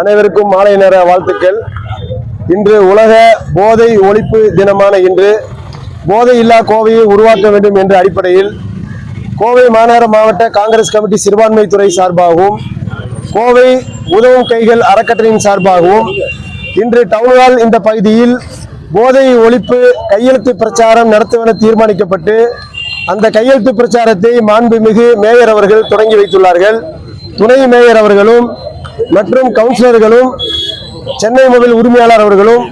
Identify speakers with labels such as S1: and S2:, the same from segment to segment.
S1: அனைவருக்கும் மாலை நேர வாழ்த்துக்கள். இன்று உலக போதை ஒழிப்பு தினமான இன்று போதை இல்லா கோவையை உருவாக்க வேண்டும் என்ற அடிப்படையில் கோவை மாநகர மாவட்ட காங்கிரஸ் கமிட்டி சிறுபான்மை துறை சார்பாகவும் கோவை உதவும் கைகள் அறக்கட்டளையின் சார்பாகவும் இன்று டவுன்ஹால் இந்த பகுதியில் போதை ஒழிப்பு கையெழுத்து பிரச்சாரம் நடத்துவென தீர்மானிக்கப்பட்டு அந்த கையெழுத்து பிரச்சாரத்தை மாண்புமிகு மேயர் அவர்கள் தொடங்கி வைத்துள்ளார்கள். துணை மேயர் அவர்களும் மற்றும் கவுன்சிலர்களும் சென்னை மொபைல் உரிமையாளர் அவர்களும்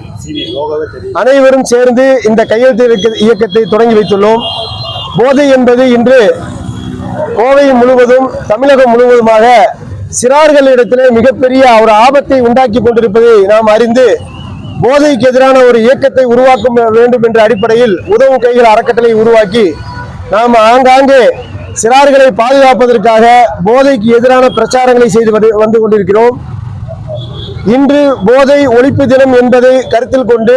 S1: அனைவரும் சேர்ந்து இந்த கையெழுத்து இயக்கத்தை தொடங்கி வைத்துள்ளோம். போதை என்பது இன்று கோவை முழுவதும் தமிழகம் முழுவதுமாக சிறார்களிடத்திலே மிகப்பெரிய ஒரு ஆபத்தை உண்டாக்கி கொண்டிருப்பதை நாம் அறிந்து போதைக்கு எதிரான ஒரு இயக்கத்தை உருவாக்க வேண்டும் என்ற அடிப்படையில் உதவும் கைகள் அறக்கட்டளை உருவாக்கி நாம் ஆங்காங்கே சிறார்களை பாதுகாப்பதற்காக போதைக்கு எதிரான பிரச்சாரங்களை செய்து வந்து- கொண்டிருக்கிறோம். இன்று போதை ஒழிப்பு தினம் என்பதை கருத்தில் கொண்டு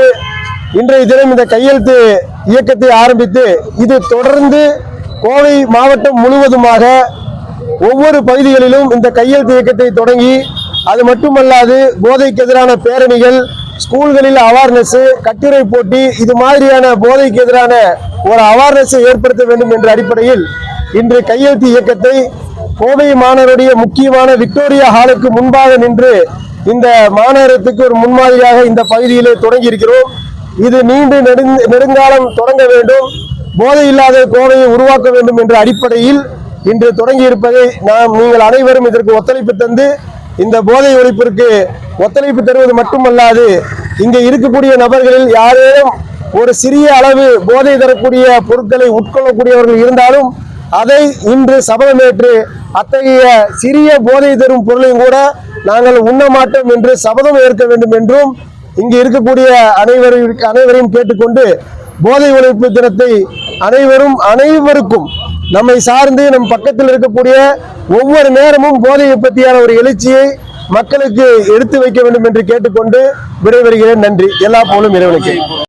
S1: இன்றைய தினம் இந்த கையெழுத்து இயக்கத்தை ஆரம்பித்து இது தொடர்ந்து கோவை மாவட்டம் முழுவதுமாக ஒவ்வொரு பகுதிகளிலும் இந்த கையெழுத்து இயக்கத்தை தொடங்கி அது மட்டுமல்லாது போதைக்கு எதிரான பேரணிகள் ஸ்கூல்களில் அவேர்னஸ் கட்டுரை போட்டி இது மாதிரியான போதைக்கு எதிரான ஒரு அவேர்னஸை ஏற்படுத்த வேண்டும் என்ற அடிப்படையில் இன்று கையெழுத்து இயக்கத்தை கோவை மாநகருடைய முக்கியமான விக்டோரியா ஹாலுக்கு முன்பாக நின்று இந்த மாநகரத்துக்கு ஒரு முன்மாதிரியாக இந்த பகுதியிலே தொடங்கி இருக்கிறோம் இது நீண்டு நெடுங்காலம் தொடங்க வேண்டும். போதை இல்லாத கோவையை உருவாக்க வேண்டும் என்ற அடிப்படையில் இன்று தொடங்கி இருப்பதை நாம் நீங்கள் அனைவரும் இதற்கு ஒத்துழைப்பு தந்து இந்த போதை ஒழிப்பிற்கு ஒத்துழைப்பு தருவது மட்டுமல்லாது இங்கே இருக்கக்கூடிய நபர்களில் யாரேனும் ஒரு சிறிய அளவு போதை தரக்கூடிய பொருட்களை உட்கொள்ளக்கூடியவர்கள் இருந்தாலும் அதை இன்று சபதமேற்று அத்தகைய சிறிய போதை தரும் பொருளையும் கூட நாங்கள் உண்ண மாட்டோம் என்று சபதம் ஏற்க வேண்டும் என்றும் இங்கு இருக்கக்கூடிய அனைவரும் அனைவரையும் கேட்டுக்கொண்டு போதை ஒழிப்பு தினத்தை அனைவரும் அனைவருக்கும் நம்மை சார்ந்து நம் பக்கத்தில் இருக்கக்கூடிய ஒவ்வொரு நேரமும் போதையை பற்றியான ஒரு எழுச்சியை மக்களுக்கு எடுத்து வைக்க வேண்டும் என்று கேட்டுக்கொண்டு விடைபெறுகிறேன். நன்றி. எல்லா போலும் இறைவனுக்கு.